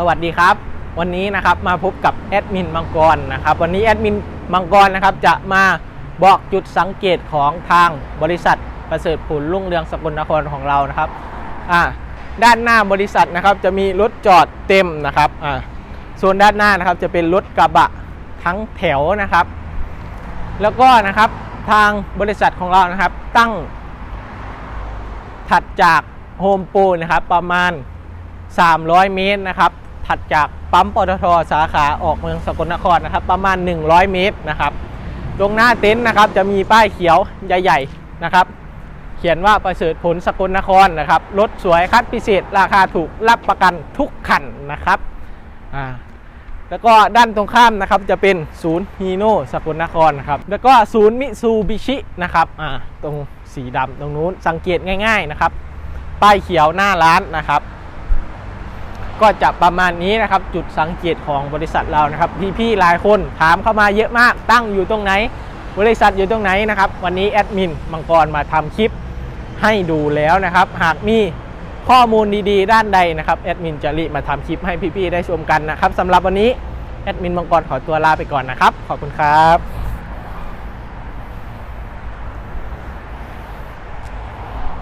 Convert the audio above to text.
สวัสดีครับ วันนี้นะครับมาพบกับแอดมินมังกรนะครับ วันนี้แอดมินมังกรนะครับจะมาบอกจุดสังเกตของทางบริษัทประเสริฐผลรุ่งเรืองสกลนครของเรานะครับอ่าด้านหน้าบริษัทนะครับจะมีรถจอดเต็มนะครับอ่าส่วนด้านหน้านะครับจะเป็นรถกระบะทั้งแถวนะครับ แล้วก็นะครับทางบริษัทของเรานะครับตั้ง ถัดจากโฮมโปรนะครับประมาณ 300 เมตรนะครับ ถัดจากปั๊มปตทสาขาออกเมืองสกลนครนะครับ ประมาณ 100 เมตรนะครับ ตรงหน้าเต็นท์นะครับจะมีป้ายเขียวใหญ่ๆนะครับ เขียนว่าประเสริฐผลสกลนครนะครับรถสวยคัดพิเศษ ราคาถูกรับประกันทุกคันนะครับอ่าแล้วก็ด้านตรงข้ามนะครับจะเป็นศูนย์ฮีโน่สกลนครนะครับแล้วก็ศูนย์มิซูบิชินะครับอ่าตรงสีดำตรงนู้นสังเกตง่าย ๆนะครับ ป้ายเขียวหน้าร้านนะครับ ก็จะประมาณนี้นะครับจุดสังเกตของบริษัทเรานะครับพี่ๆหลายคนถามเข้ามาเยอะมาก ตั้งอยู่ตรงไหน บริษัทอยู่ตรงไหนนะครับ วันนี้แอดมินมังกรมาทำคลิปให้ดูแล้วนะครับ หากมีข้อมูลดีๆ ด้านใดนะครับแอดมินจะรีบมาทำคลิปให้พี่ๆได้ชมกันนะครับสำหรับวันนี้แอดมินมังกรขอตัวลาไปก่อนนะครับ ขอบคุณครับ